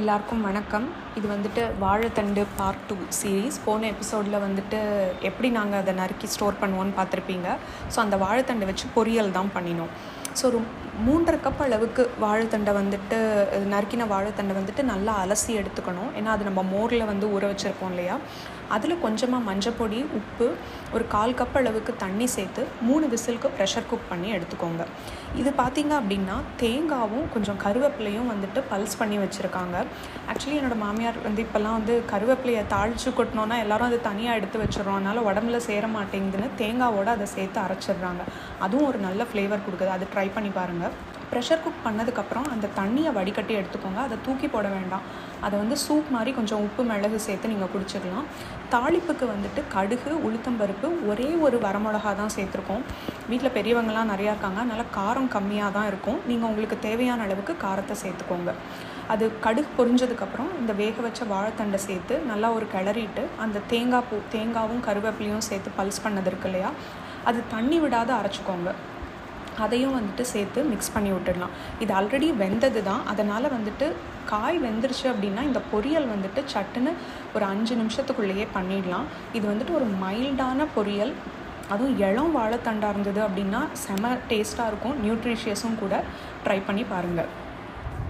எல்லாருக்கும் வணக்கம். இது வந்துட்டு வாழைத்தண்டு பார்ட் டூ சீரீஸ் போன எபிசோடில் வந்துட்டு எப்படி நாங்கள் அதை நறுக்கி ஸ்டோர் பண்ணுவோன்னு பார்த்துருப்பீங்க. ஸோ அந்த வாழைத்தண்டை வச்சு பொரியல் தான் பண்ணினோம். ஸோ மூன்றரை கப் அளவுக்கு வாழைத்தண்டை வந்துட்டு நறுக்கின வாழைத்தண்டை வந்துட்டு நல்லா அலசி எடுத்துக்கணும். ஏன்னா அது நம்ம மோரில் வந்து ஊற வச்சுருப்போம் இல்லையா? அதில் கொஞ்சமாக மஞ்சப்பொடி உப்பு ஒரு கால் கப் அளவுக்கு தண்ணி சேர்த்து மூணு விசிலுக்கு ப்ரெஷர் குக் பண்ணி எடுத்துக்கோங்க. இது பார்த்தீங்க அப்படின்னா தேங்காவும் கொஞ்சம் கருவேப்பிலையும் வந்துட்டு பல்ஸ் பண்ணி வச்சுருக்காங்க. ஆக்சுவலி என்னோடய மாமியார் வந்து இப்போல்லாம் வந்து கருவேப்பிலையை தாளித்து கொட்டினோன்னா எல்லாரும் அதை தனியாக எடுத்து வச்சிடறோம். அதனால் உடம்புல சேர மாட்டேங்குதுன்னு தேங்காவோடு அதை சேர்த்து அரைச்சிடுறாங்க. அதுவும் ஒரு நல்ல ஃப்ளேவர் கொடுக்குது. அது ட்ரை பண்ணி பாருங்கள் ப்ரெஷர் குக் பண்ணதுக்கப்புறம் அந்த தண்ணியை வடிகட்டி எடுத்துக்கோங்க. அதை தூக்கி போட வேண்டாம். அதை வந்து சூப் மாதிரி கொஞ்சம் உப்பு மிளகு சேர்த்து நீங்கள் குடிச்சிக்கலாம் தாளிப்புக்கு வந்துட்டு கடுகு உளுத்தம்பருப்பு ஒரே ஒரு வரமிளகா தான் சேர்த்துருக்கோம். வீட்டில் பெரியவங்கலாம் நிறையா இருக்காங்க. அதனால் காரம் கம்மியாக தான் இருக்கும். நீங்கள் உங்களுக்கு தேவையான அளவுக்கு காரத்தை சேர்த்துக்கோங்க. அது கடுகு பொரிஞ்சதுக்கப்புறம் இந்த வேக வச்ச வாழைத்தண்டை சேர்த்து நல்லா ஒரு கிளறிட்டு அந்த தேங்காய் பூ தேங்காவும் கருவேப்பிலையும் சேர்த்து பல்ஸ் பண்ணது இருக்கு இல்லையா? அது தண்ணி விடாத அரைச்சிக்கோங்க. அதையும் வந்துட்டு சேர்த்து மிக்ஸ் பண்ணி விட்டுடலாம். இது ஆல்ரெடி வெந்தது தான் அதனால் வந்துட்டு காய் வெந்துருச்சு அப்படின்னா இந்த பொரியல் வந்துட்டு சட்டுன்னு ஒரு அஞ்சு நிமிஷத்துக்குள்ளேயே பண்ணிடலாம். இது வந்துட்டு ஒரு மைல்டான பொரியல். அதுவும் இளம் வாழைத்தண்டாக இருந்தது அப்படின்னா செம டேஸ்ட்டாக இருக்கும். நியூட்ரிஷியஸும் கூட ட்ரை பண்ணி பாருங்கள்